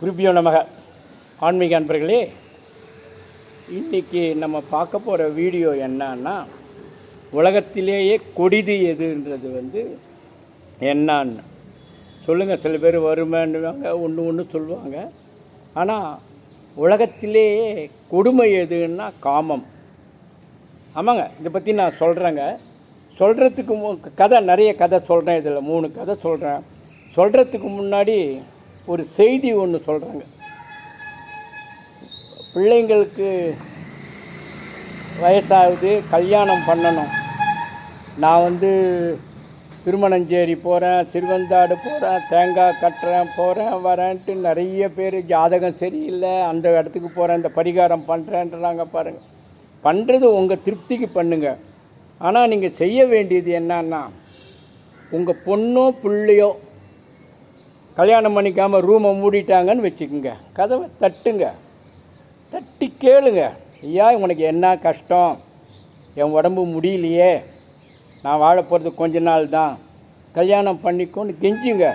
குறிப்பியோ நமக. ஆன்மீக அன்பர்களே இன்றைக்கி நம்ம பார்க்க போகிற வீடியோ என்னன்னா உலகத்திலேயே கொடிது எதுன்றது வந்து என்னான்னு. சொல்லுங்கள் சில பேர் வருமேன்னுவாங்க ஒன்று ஒன்று சொல்லுவாங்க. ஆனால் உலகத்திலேயே கொடுமை எதுன்னா காமம். ஆமாங்க இதை பற்றி நான் சொல்கிறேங்க சொல்கிறதுக்கு மு கதை நிறைய கதை சொல்கிறேன் இதில் மூணு கதை சொல்கிறேன் சொல்கிறதுக்கு முன்னாடி ஒரு செய்தி ஒன்று சொல்கிறாங்க பிள்ளைங்களுக்கு வயசாகுது கல்யாணம் பண்ணணும். நான் வந்து திருமணஞ்சேரி போகிறேன் சிறுவந்தாடு போகிறேன் தேங்காய் கட்டுறேன் போகிறேன் வரேன்ட்டு நிறைய பேர் ஜாதகம் சரியில்லை அந்த இடத்துக்கு போகிறேன் இந்த பரிகாரம் பண்ணுறேன்றாங்க பாருங்கள் பண்ணுறது உங்கள் திருப்திக்கு பண்ணுங்கள் ஆனால் நீங்கள் செய்ய வேண்டியது என்னன்னா உங்கள் பொண்ணோ பிள்ளையோ கல்யாணம் பண்ணிக்காமல் ரூமை மூடிட்டாங்கன்னு வச்சுக்கோங்க. கதவை தட்டுங்க. தட்டி கேளுங்க. ஐயா உனக்கு என்ன கஷ்டம்? என் உடம்பு முடியலையே. நான் வாழ போகிறது கொஞ்ச நாள் தான். கல்யாணம் பண்ணிக்கோன்னு கெஞ்சுங்க.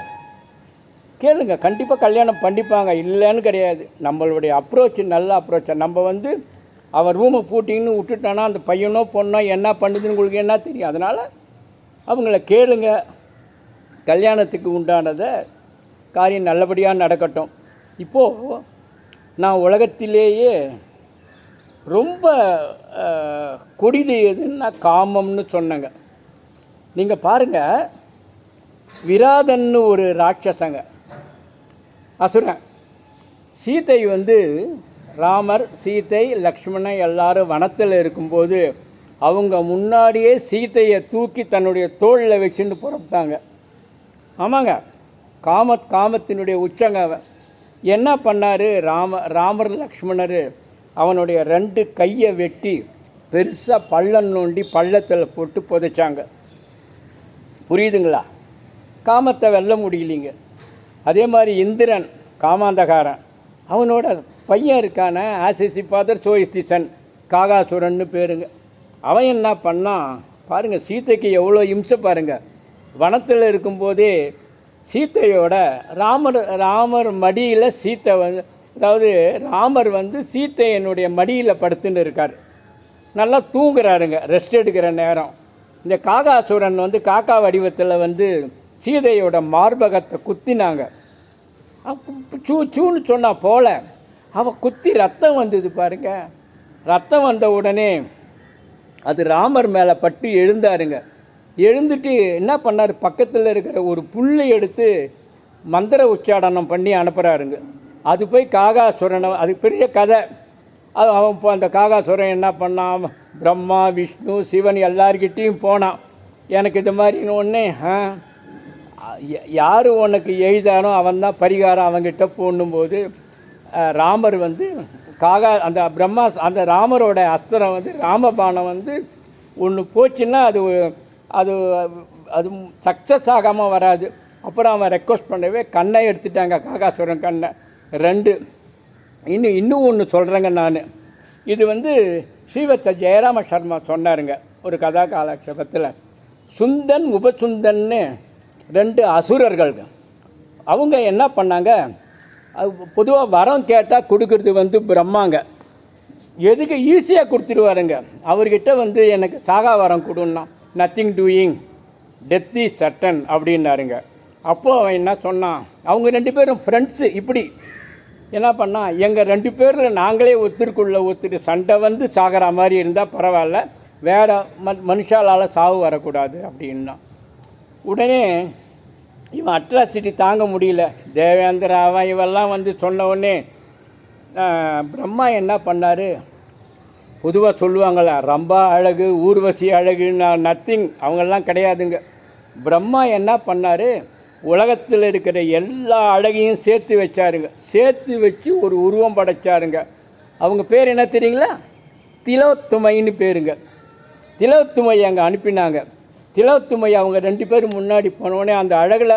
கேளுங்க. கண்டிப்பாக கல்யாணம் பண்ணிப்பாங்க. இல்லைன்னு கிடையாது. நம்மளுடைய அப்ரோச் நல்ல அப்ரோச்சை நம்ம வந்து அவன் ரூமை பூட்டிங்கன்னு விட்டுட்டானா அந்த பையனோ பொண்ணோ என்ன பண்ணுதுன்னு உங்களுக்கு என்ன தெரியும்? அதனால் அவங்கள கேளுங்க. கல்யாணத்துக்கு உண்டானதை காரியம் நல்லபடியாக நடக்கட்டும். இப்போது நான் உலகத்திலேயே ரொம்ப கொடிது எதுன்னா காமம்னு சொன்னேங்க. நீங்கள் பாருங்கள் விராதன்னு ஒரு ராட்சசங்க. அசுரன். சீதை வந்து ராமர் சீதை லக்ஷ்மணன் எல்லாரும் வனத்தில் இருக்கும்போது அவங்க முன்னாடியே சீதையை தூக்கி தன்னுடைய தோளில் வச்சுட்டு புறப்பட்டாங்க. ஆமாங்க. காம காமத்தினுடைய உச்சங்க அவன். என்ன பண்ணார்? ராம ராமர் லக்ஷ்மணர் அவனுடைய ரெண்டு கையை வெட்டி பெருசாக பள்ளம் நோண்டி பள்ளத்தில் போட்டு புதைச்சாங்க. புரியுதுங்களா? காமத்தை வெல்ல முடியலைங்க. அதே மாதிரி இந்திரன் காமாந்தகாரன் அவனோட பையன் இருக்கான ஆசிசி ஃபாதர் சோயிஸ்திசன் காகாசுரன்னு பேருங்க. அவன் என்ன பண்ணான்? பாருங்கள் சீதைக்கு எவ்வளோ இம்சை பாருங்கள் வனத்தில் இருக்கும்போதே சீத்தையோட ராமர் ராமர் மடியில் சீத்தை வந்து அதாவது ராமர் வந்து சீத்தையனுடைய மடியில் படுத்துன்னு இருக்கார். நல்லா தூங்குறாருங்க ரெஸ்ட் எடுக்கிற நேரம். இந்த காகாசுரன் வந்து காக்கா வடிவத்தில் வந்து சீதையோட மார்பகத்தை குத்தினாங்க. சூ சூன்னு சொன்னால் போல அவள் குத்தி ரத்தம் வந்தது பாருங்க. ரத்தம் வந்த உடனே அது ராமர் மேலே பட்டு எழுந்தாருங்க. எழுந்துட்டு என்ன பண்ணார்? பக்கத்தில் இருக்கிற ஒரு புல்லை எடுத்து மந்திர உச்சாடனம் பண்ணி அனுப்புகிறாருங்க அது போய் காகாசுரனை அது பெரிய கதை. அது அவன் இப்போ அந்த காகாசுரன் என்ன பண்ணான்? பிரம்மா விஷ்ணு சிவன் எல்லார்கிட்டேயும் போனான். எனக்கு இது மாதிரின்னு ஒன்னே ஆ? யார் உனக்கு எழுதானோ அவன் தான் பரிகாரம் அவங்கிட்ட போடும்போது ராமர் வந்து காகா அந்த பிரம்மா அந்த ராமரோட அஸ்திரம் வந்து ராமபானம் வந்து ஒன்று போச்சுன்னா அது அது அது சக்ஸஸ் ஆகாமல் வராது. அப்புறம் அவன் ரெக்வஸ்ட் பண்ணவே கண்ணை எடுத்துட்டாங்க காகாசுரன் கண்ணை. ரெண்டு. இன்னும் இன்னும் ஒன்று சொல்கிறேங்க நான். இது வந்து ஸ்ரீவத்ச ஜெயராம சர்மா சொன்னாருங்க ஒரு கதா காலக்ஷேபத்தில். சுந்தன் உபசுந்தன்னு ரெண்டு அசுரர்கள் அவங்க என்ன பண்ணாங்க? பொதுவாக வரம் கேட்டால் கொடுக்கறது வந்து பிரம்மாங்க. எதுக்கு ஈஸியாக கொடுத்துருவாருங்க. அவர்கிட்ட வந்து எனக்கு சாகா வரம் கொடுன்னா. Nothing doing death is sudden அப்படின்னாருங்க. அப்போது அவன் என்ன சொன்னான்? அவங்க ரெண்டு பேரும் ஃப்ரெண்ட்ஸு இப்படி என்ன பண்ணால் எங்கள் ரெண்டு பேரில் நாங்களே ஒத்திருக்குள்ளே ஒத்துட்டு சண்டை வந்து சாகிற மாதிரி இருந்தால் பரவாயில்ல வேறு ம மனுஷாலால் சாவு வரக்கூடாது அப்படின்னா. உடனே இவன் அட்ராசிட்டி தாங்க முடியல. தேவேந்திர அவன் இவெல்லாம் வந்து சொன்ன உடனே பிரம்மா என்ன பண்ணார்? பொதுவாக சொல்லுவாங்களா ரம்பா அழகு ஊர்வசி அழகுன்னா நத்திங் அவங்கெல்லாம் கிடையாதுங்க. பிரம்மா என்ன பண்ணார்? உலகத்தில் இருக்கிற எல்லா அழகையும் சேர்த்து வச்சாருங்க. சேர்த்து வச்சு ஒரு உருவம் படைச்சாருங்க. அவங்க பேர் என்ன தெரியுங்களா? திலோத்துமைன்னு பேருங்க. திலோத்துமை அங்கே அனுப்பினாங்க. திலோத்துமை அவங்க ரெண்டு பேரும் முன்னாடி போனோடனே அந்த அழகில்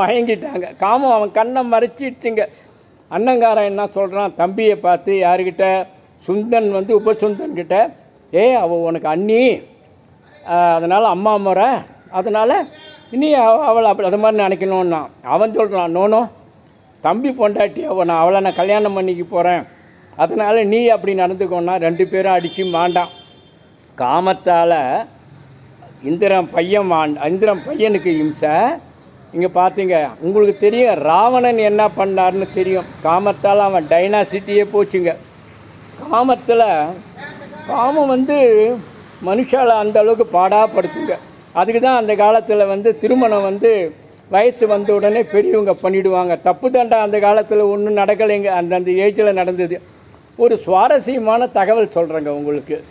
மயங்கிட்டாங்க. காமம் அவன் கண்ணை மறைச்சிட்டுங்க. அண்ணங்காரன் என்ன சொல்கிறான் தம்பியை பார்த்து யாருக்கிட்ட சுந்தன் வந்து உபசுந்தன் கிட்ட ஏ அவள் உனக்கு அண்ணி. அதனால் அம்மா முறை. அதனால் இனி அவ- அவளை அப்படி அது மாதிரி நினைக்கணும்னா. அவன் சொல்கிறான் நோனோ தம்பி பொண்டாட்டி அவன் நான் அவளை நான் கல்யாணம் பண்ணிக்க போகிறேன் அதனால் நீ அப்படி நடந்துக்கோன்னா ரெண்டு பேரும் அடித்து மாண்டான் காமத்தால் இந்திரன் பையன் மாண் இந்திரன் பையனுக்கு இம்சை. இங்கே பார்த்தீங்க உங்களுக்கு தெரியும் ராவணன் என்ன பண்ணார்னு தெரியும். காமத்தால் அவன் டைனாசிட்டியே போச்சுங்க. காமத்தில் காமம் வந்து மனுஷால அந்த அளவுக்கு பாடாப்படுத்துங்க. அதுக்கு தான் அந்த காலத்தில் வந்து திருமணம் வந்து வயசு வந்த உடனே பெரியவங்க பண்ணிவிடுவாங்க தப்பு தண்டா அந்த காலத்தில் ஒன்றும் நடக்கலைங்க. அந்தந்த ஏஜில் நடந்தது. ஒரு சுவாரஸ்யமான தகவல் சொல்கிறேங்க உங்களுக்கு.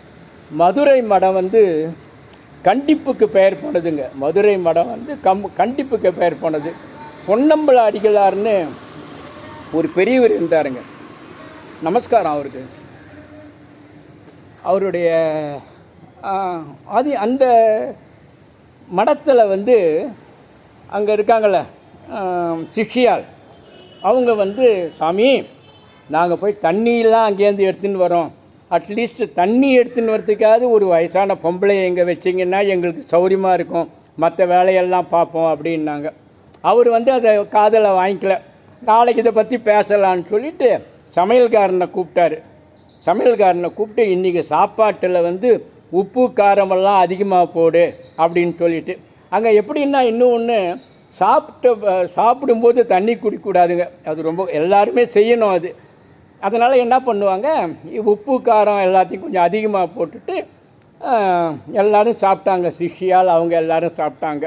மதுரை மடம் வந்து கண்டிப்புக்கு பெயர் போனதுங்க. மதுரை மடம் வந்து கம் கண்டிப்புக்கு பெயர் போனது. பொன்னம்பல அடிகளார்னு ஒரு பெரியவர் இருந்தாருங்க. நமஸ்காரம் அவருக்கு. அவருடைய அது அந்த மடத்தில் வந்து அங்கே இருக்காங்கள சிஷியால் அவங்க வந்து சாமி நாங்கள் போய் தண்ணியெல்லாம் அங்கேருந்து எடுத்துன்னு வரோம். அட்லீஸ்ட் தண்ணி எடுத்துன்னு வரதுக்காவது ஒரு வயசான பொம்பளை எங்கே வச்சிங்கன்னா எங்களுக்கு சௌரியமாக இருக்கும். மற்ற வேலையெல்லாம் பார்ப்போம் அப்படின்னாங்க. அவர் வந்து அதை காதலை வாங்கிக்கல. நாளைக்கு இதை பற்றி பேசலான்னு சொல்லிட்டு சமையல்காரனை கூப்பிட்டாரு. சமையல்காரனை கூப்பிட்டு இன்றைக்கி சாப்பாட்டில் வந்து உப்பு காரமெல்லாம் அதிகமாக போடு அப்படின்னு சொல்லிட்டு. அங்கே எப்படின்னா இன்னும் ஒன்று சாப்பிட்ட சாப்பிடும்போது தண்ணி குடிக்கக்கூடாதுங்க அது ரொம்ப எல்லாருமே செய்யணும் அது. அதனால் என்ன பண்ணுவாங்க உப்பு காரம் எல்லாத்தையும் கொஞ்சம் அதிகமாக போட்டுட்டு எல்லோரும் சாப்பிட்டாங்க. சிஷியால் அவங்க எல்லாரும் சாப்பிட்டாங்க.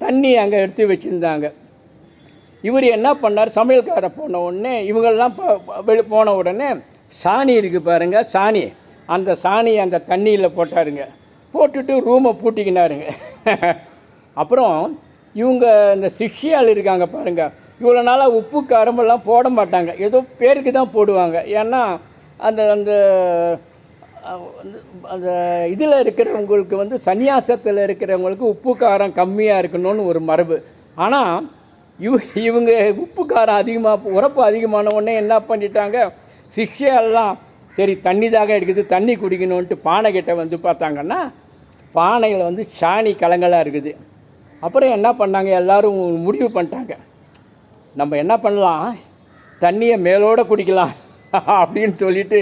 தண்ணி அங்கே எடுத்து வச்சுருந்தாங்க. இவர் என்ன பண்ணார் சமையல்கார போன உடனே இவங்கெல்லாம் வெளி போன உடனே சாணி இருக்குது பாருங்க சாணி. அந்த சாணியை அந்த தண்ணியில் போட்டாருங்க. போட்டுட்டு ரூமை பூட்டிக்கினாருங்க. அப்புறம் இவங்க இந்த சிஷ்யால் இருக்காங்க பாருங்க. இவ்வளோ நாளாக உப்பு காரமெல்லாம் போட மாட்டாங்க. ஏதோ பேருக்கு தான் போடுவாங்க. ஏன்னா அந்த அந்த அந்த இதில் இருக்கிறவங்களுக்கு வந்து சன்னியாசத்தில் இருக்கிறவங்களுக்கு உப்பு காரம் கம்மியாக இருக்கணும்னு ஒரு மரபு. ஆனால் இவ இவங்க உப்பு காரம் அதிகமாக உரப்பு அதிகமான உடனே என்ன பண்ணிட்டாங்க? சிஷ்யெல்லாம் சரி தண்ணி தாக எடுக்குது தண்ணி குடிக்கணுன்ட்டு பானை வந்து பார்த்தாங்கன்னா பானையில் வந்து சாணி கலங்களாக இருக்குது. அப்புறம் என்ன பண்ணாங்க? எல்லோரும் முடிவு பண்ணிட்டாங்க. நம்ம என்ன பண்ணலாம்? தண்ணியை மேலோட குடிக்கலாம் அப்படின்னு சொல்லிட்டு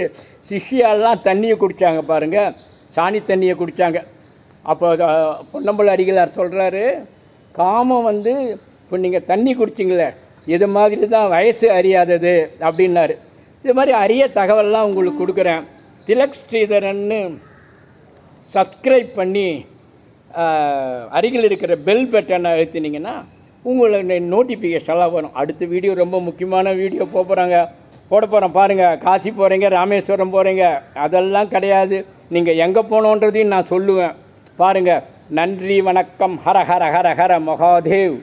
சிஷ்யாலாம் தண்ணியை குடித்தாங்க பாருங்கள் சாணி தண்ணியை குடித்தாங்க அப்போ அஹ், பொன்னம்பல அடிகளார் சொல்கிறாரு காமம் வந்து இப்போ நீங்கள் தண்ணி குடிச்சிங்களே இது மாதிரி தான் வயசு அறியாதது அப்படின்னாரு. இது மாதிரி அரிய தகவல்லாம் உங்களுக்கு கொடுக்குறேன். திலக் ஸ்ரீதரன்னு சப்ஸ்கிரைப் பண்ணி அருகில் இருக்கிற பெல் பட்டனை அழுத்தினீங்கன்னா உங்களுக்கு நோட்டிஃபிகேஷன்லாம் வரும். அடுத்த வீடியோ ரொம்ப முக்கியமான வீடியோ போக போகிறாங்க போட போகிறோம் பாருங்கள் காசி போகிறீங்க ராமேஸ்வரம் போகிறீங்க அதெல்லாம் கிடையாது. நீங்கள் எங்கே போகணுன்றதையும் நான் சொல்லுவேன். பாருங்கள் நன்றி வணக்கம். ஹர ஹர ஹர ஹர மகாதேவ்.